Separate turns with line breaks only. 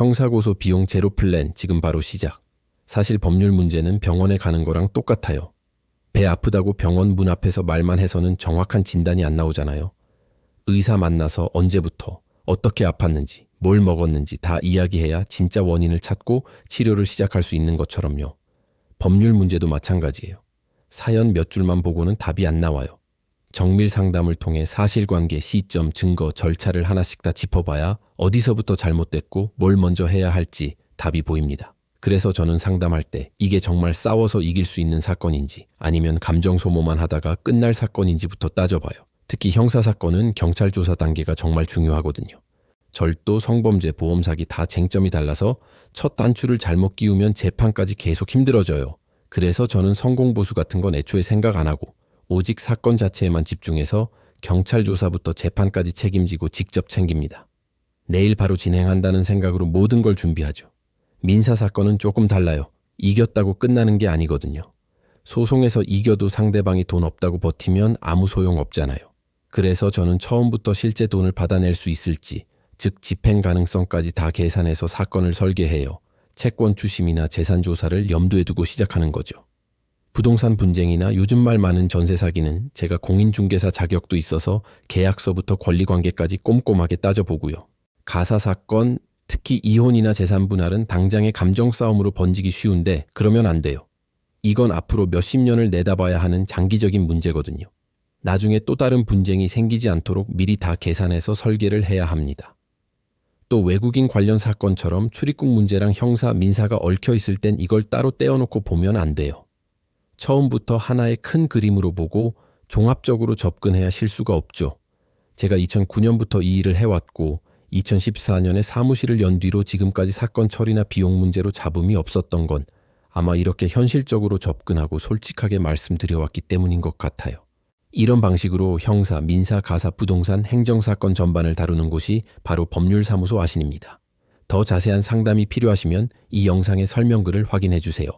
형사고소 비용 제로 플랜 지금 바로 시작. 사실 법률 문제는 병원에 가는 거랑 똑같아요. 배 아프다고 병원 문 앞에서 말만 해서는 정확한 진단이 안 나오잖아요. 의사 만나서 언제부터 어떻게 아팠는지 뭘 먹었는지 다 이야기해야 진짜 원인을 찾고 치료를 시작할 수 있는 것처럼요. 법률 문제도 마찬가지예요. 사연 몇 줄만 보고는 답이 안 나와요. 정밀 상담을 통해 사실관계, 시점, 증거, 절차를 하나씩 다 짚어봐야 어디서부터 잘못됐고 뭘 먼저 해야 할지 답이 보입니다. 그래서 저는 상담할 때 이게 정말 싸워서 이길 수 있는 사건인지 아니면 감정 소모만 하다가 끝날 사건인지부터 따져봐요. 특히 형사 사건은 경찰 조사 단계가 정말 중요하거든요. 절도, 성범죄, 보험 사기 다 쟁점이 달라서 첫 단추를 잘못 끼우면 재판까지 계속 힘들어져요. 그래서 저는 성공 보수 같은 건 애초에 생각 안 하고 오직 사건 자체에만 집중해서 경찰 조사부터 재판까지 책임지고 직접 챙깁니다. 내일 바로 진행한다는 생각으로 모든 걸 준비하죠. 민사 사건은 조금 달라요. 이겼다고 끝나는 게 아니거든요. 소송에서 이겨도 상대방이 돈 없다고 버티면 아무 소용 없잖아요. 그래서 저는 처음부터 실제 돈을 받아낼 수 있을지, 즉 집행 가능성까지 다 계산해서 사건을 설계해요. 채권 추심이나 재산 조사를 염두에 두고 시작하는 거죠. 부동산 분쟁이나 요즘 말 많은 전세 사기는 제가 공인중개사 자격도 있어서 계약서부터 권리관계까지 꼼꼼하게 따져보고요. 가사 사건, 특히 이혼이나 재산 분할은 당장의 감정 싸움으로 번지기 쉬운데 그러면 안 돼요. 이건 앞으로 몇십 년을 내다봐야 하는 장기적인 문제거든요. 나중에 또 다른 분쟁이 생기지 않도록 미리 다 계산해서 설계를 해야 합니다. 또 외국인 관련 사건처럼 출입국 문제랑 형사, 민사가 얽혀 있을 땐 이걸 따로 떼어놓고 보면 안 돼요. 처음부터 하나의 큰 그림으로 보고 종합적으로 접근해야 실수가 없죠. 제가 2009년부터 이 일을 해왔고 2014년에 사무실을 연 뒤로 지금까지 사건 처리나 비용 문제로 잡음이 없었던 건 아마 이렇게 현실적으로 접근하고 솔직하게 말씀드려왔기 때문인 것 같아요. 이런 방식으로 형사, 민사, 가사, 부동산, 행정사건 전반을 다루는 곳이 바로 법률사무소 아신입니다. 더 자세한 상담이 필요하시면 이 영상의 설명글을 확인해 주세요.